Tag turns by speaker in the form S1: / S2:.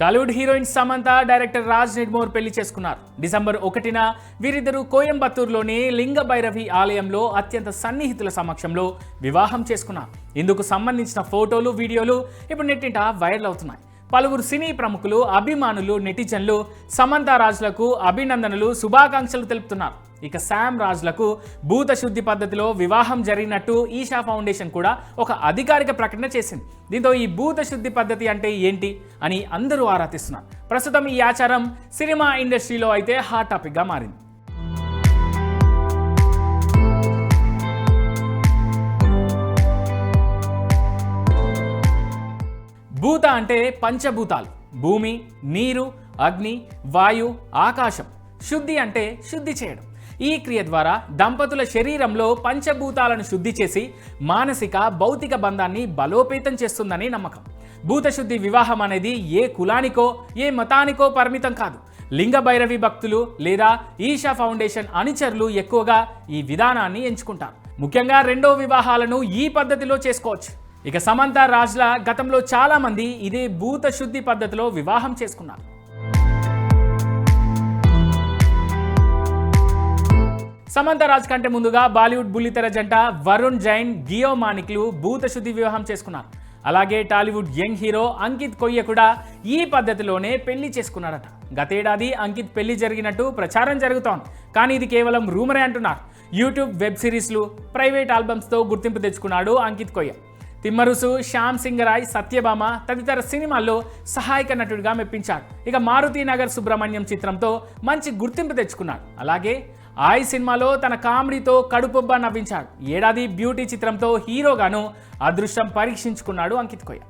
S1: Tollywood heroine Samantha director Raj Nidimoru పెళ్ళి చేసుకున్నారు. December ఒకటిన వీరిద్దరూ కోయంబత్తూరులోని లింగ భైరవి ఆలయంలో అత్యంత సన్నిహితుల సమక్షంలో వివాహం చేసుకున్నారు. ఇందుకు సంబంధించిన ఫోటోలు వీడియోలు ఇప్పుడు నెట్టింట వైరల్ అవుతున్నాయి. పలువురు సినీ ప్రముఖులు అభిమానులు నెటిజన్లు సమంత రాజులకు అభినందనలు శుభాకాంక్షలు తెలుపుతున్నారు. ఇక శామ్ రాజులకు భూత శుద్ధి పద్ధతిలో వివాహం జరిగినట్టు ఈషా ఫౌండేషన్ కూడా ఒక అధికారిక ప్రకటన చేసింది. దీంతో ఈ భూత శుద్ధి పద్ధతి అంటే ఏంటి అని అందరూ ఆరా తీస్తున్నారు. ప్రస్తుతం ఈ ఆచారం సినిమా ఇండస్ట్రీలో అయితే హాట్ టాపిక్గా మారింది. భూత అంటే పంచభూతాలు. భూమి నీరు అగ్ని వాయు ఆకాశం. శుద్ధి అంటే శుద్ధి చేయడం. ఈ క్రియ ద్వారా దంపతుల శరీరంలో పంచభూతాలను శుద్ధి చేసి మానసిక భౌతిక బంధాన్ని బలోపేతం చేస్తుందని నమ్మకం. భూతశుద్ధి వివాహం అనేది ఏ కులానికో ఏ మతానికో పరిమితం కాదు. లింగ భైరవి భక్తులు లేదా ఈషా ఫౌండేషన్ అనుచరులు ఎక్కువగా ఈ విధానాన్ని ఎంచుకుంటారు. ముఖ్యంగా రెండో వివాహాలను ఈ పద్ధతిలో చేసుకోవచ్చు. ఇక సమంత రాజ్ల గతంలో చాలా మంది ఇదే భూత శుద్ధి పద్ధతిలో వివాహం చేసుకున్నారు. సమంత రాజ్ కంటే ముందుగా బాలీవుడ్ బుల్లితెర జంట వరుణ్ జైన్ గియో మాణిక్లు భూత శుద్ధి వివాహం చేసుకున్నారు. అలాగే టాలీవుడ్ యంగ్ హీరో అంకిత్ కొయ్య కూడా ఈ పద్ధతిలోనే పెళ్ళి చేసుకున్నారట. గతేడాది అంకిత్ పెళ్ళి జరిగినట్టు ప్రచారం జరుగుతోంది. కానీ ఇది కేవలం రూమరే అంటున్నారు. యూట్యూబ్ వెబ్ సిరీస్లు ప్రైవేట్ ఆల్బమ్స్తో గుర్తింపు తెచ్చుకున్నాడు అంకిత్ కొయ్య. తిమ్మరుసు శ్యామ్ సింగరాయ్ సత్యభామ తదితర సినిమాల్లో సహాయక నటుడిగా మెప్పించాడు ఇక మారుతి నగర్ సుబ్రహ్మణ్యం చిత్రంతో మంచి గుర్తింపు తెచ్చుకున్నాడు అలాగే ఆయ్ సినిమాలో తన కామెడీతో కడుపొబ్బ నవ్వించాడు ఏడాది బ్యూటీ చిత్రంతో హీరోగాను అదృష్టం పరీక్షించుకున్నాడు అంకిత్ కొయ్య.